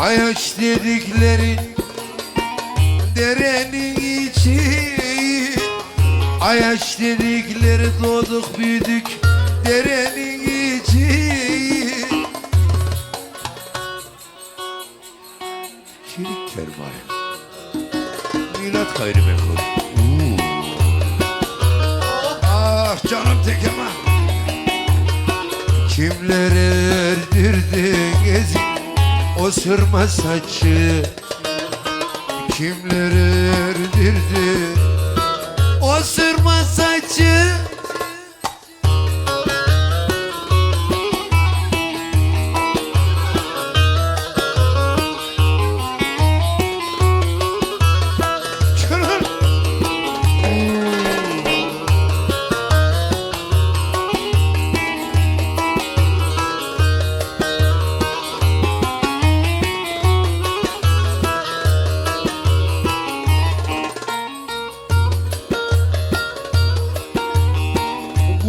Ayaç dedikleri derenin içi. Ayaç dedikleri doğduk büyüdük derenin içi. Çelik kervan Milat gayrimenkul. Oo. Ah canım tekeme Kimlere erdirdin ezik o sırma saçı. Kimlere erdirdin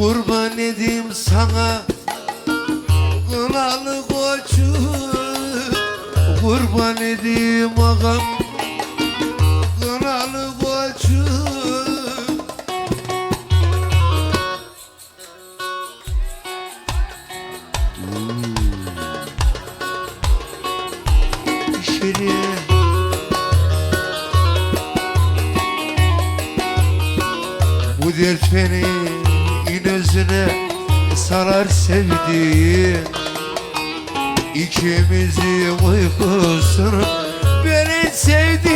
Kurban edeyim sana. Kınalı koçu. Kurban edeyim ağam. Kınalı koçu. İşini Bu dert Gün özüne sarar sevdiğim. İkimizin uykusunu Beni sevdi